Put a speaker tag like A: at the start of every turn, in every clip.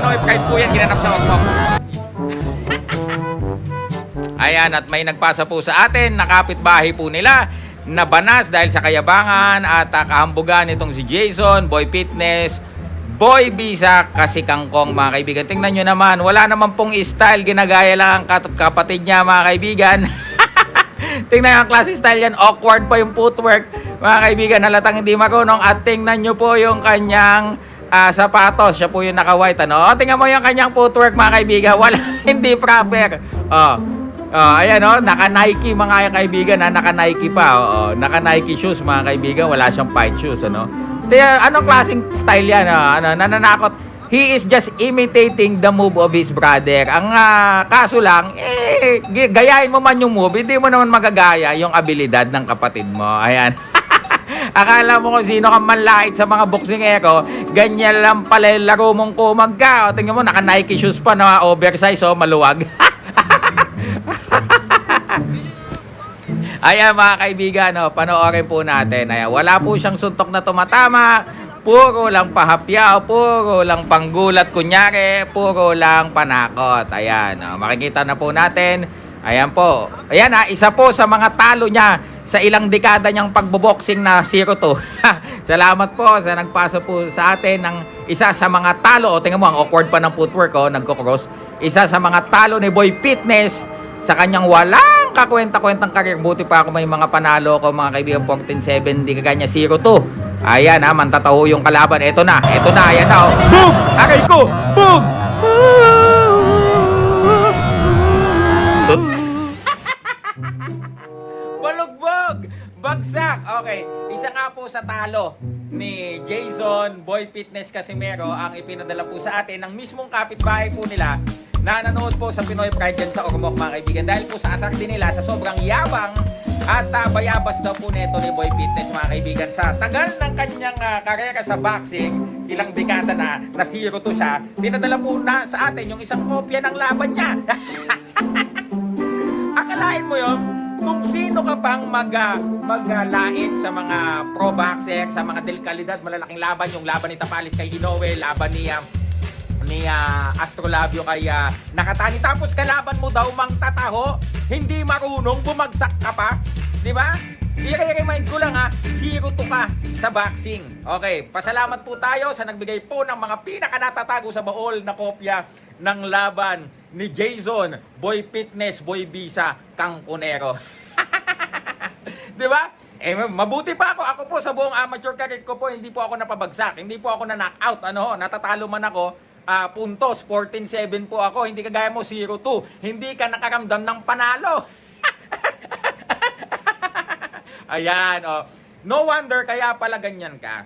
A: Pinoy Pride po yan, ginanap sa Hong Kong. Ayan, at may nagpasa po sa atin, nakapitbahay po nila, nabanas dahil sa kayabangan at uh, kahambugan itong si Jason, Boy Fitness, Boy Bisa, kasi kangkong mga kaibigan. Tingnan nyo naman, wala naman pong style, ginagaya lang ang kapatid niya mga kaibigan. tingnan ang klase style yan, awkward pa yung footwork. Mga kaibigan, halatang hindi makunong at tingnan nyo po yung kanyang ah, sapatos. Siya po yung naka-white. Ano? O, tingnan mo yung kanyang footwork mga kaibigan. Wala, hindi proper. Oh. Oh, ayan oh, naka-Nike mga kaibigan, ha? naka-Nike pa. Oo, naka-Nike shoes mga kaibigan, wala siyang fight shoes, ano? Kaya anong klaseng style 'yan, ah? ano? Nananakot. He is just imitating the move of his brother. Ang ah, kaso lang, eh, gayahin mo man yung move, hindi mo naman magagaya yung abilidad ng kapatid mo. Ayan. Akala mo kung sino kang manlait sa mga boksingero, ganyan lang pala yung laro mong kumagka. O, tingnan mo, naka-Nike shoes pa na oversize, oh, maluwag. Ayan mga kaibigan, no, panoorin po natin. Ayan, wala po siyang suntok na tumatama. Puro lang pahapyaw, puro lang panggulat kunyari, puro lang panakot. Ayan, no, makikita na po natin. Ayan po. Ayan ha, isa po sa mga talo niya sa ilang dekada niyang pagboboxing na 0-2. Salamat po sa nagpasa po sa atin ng isa sa mga talo. O, tingnan mo, ang awkward pa ng footwork, oh, nagko-cross. Isa sa mga talo ni Boy Fitness sa kanyang walang kakwenta-kwentang karir. Buti pa ako may mga panalo ko mga kaibigan 14-7, di kaganya 0-2. Ayan ha, mantataho yung kalaban. Ito na, ito na, ayan na. Oh. Boom! Aray ko! Boom! Balugbog! Bagsak! Okay, isa nga po sa talo ni Jason Boy Fitness Casimero ang ipinadala po sa atin ng mismong kapitbahay po nila na nanood po sa Pinoy Pride dyan sa Ormoc mga kaibigan. Dahil po sa asar din nila sa sobrang yabang at uh, bayabas daw po neto ni Boy Fitness mga kaibigan. Sa tagal ng kanyang ah, karera sa boxing ilang dekada na na zero to siya. Pinadala po na sa atin yung isang kopya ng laban niya sino ka pang mag, ah, maglait sa mga pro boxer, sa mga delkalidad, malalaking laban, yung laban ni Tapalis kay Inoue, laban ni ah, ni ah, Astrolabio kay ah, Nakatani. Tapos kalaban mo daw mang tataho, hindi marunong, bumagsak ka pa. Di ba? I-remind ko lang ha, zero to ka sa boxing. Okay, pasalamat po tayo sa nagbigay po ng mga pinakanatatago sa baol na kopya ng laban ni Jason, Boy Fitness, Boy Bisa, Kangkunero. Di ba? Eh, mabuti pa ako. Ako po sa buong amateur career ko po, hindi po ako napabagsak. Hindi po ako na knockout. Ano, natatalo man ako. ah, puntos, 14-7 po ako. Hindi kagaya mo, 0-2. Hindi ka nakaramdam ng panalo. Ayan, oh. No wonder kaya pala ganyan ka.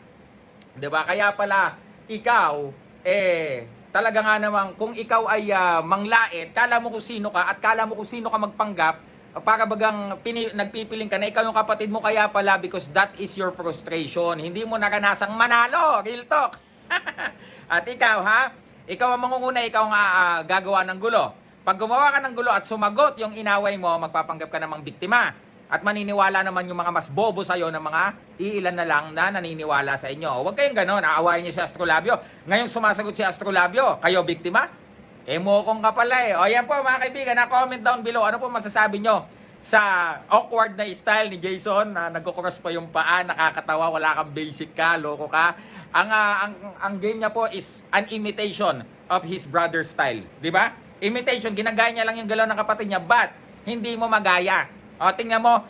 A: 'Di ba? Kaya pala ikaw eh talaga nga naman kung ikaw ay ah, manglait, kala mo kung sino ka at kala mo kung sino ka magpanggap, para bagang pini, nagpipiling ka na ikaw yung kapatid mo kaya pala because that is your frustration. Hindi mo naranasang manalo, real talk. at ikaw ha, ikaw ang mangunguna, ikaw nga ah, gagawa ng gulo. Pag gumawa ka ng gulo at sumagot yung inaway mo, magpapanggap ka namang biktima. At maniniwala naman yung mga mas bobo sa'yo na mga iilan na lang na naniniwala sa inyo. Huwag kayong ganon, aawayin niyo si Astrolabio. Ngayong sumasagot si Astrolabio, kayo biktima? Eh, ka pala eh. O yan po mga kaibigan, na-comment down below. Ano po masasabi nyo sa awkward na style ni Jason na nagkukross pa yung paa, nakakatawa, wala kang basic ka, loko ka. Ang, ah, ang, ang game niya po is an imitation of his brother's style. Di ba? Imitation, ginagaya niya lang yung galaw ng kapatid niya, but hindi mo magaya. O, tingnan mo,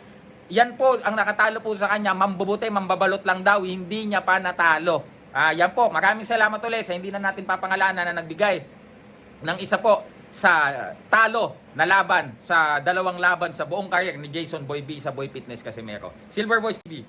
A: yan po, ang nakatalo po sa kanya, mambubuti, mambabalot lang daw, hindi niya pa natalo. Ah, yan po, maraming salamat ulit sa hindi na natin papangalanan na nagbigay ng isa po sa talo na laban sa dalawang laban sa buong career ni Jason Boy B sa Boy Fitness Casimero. Silver Voice TV.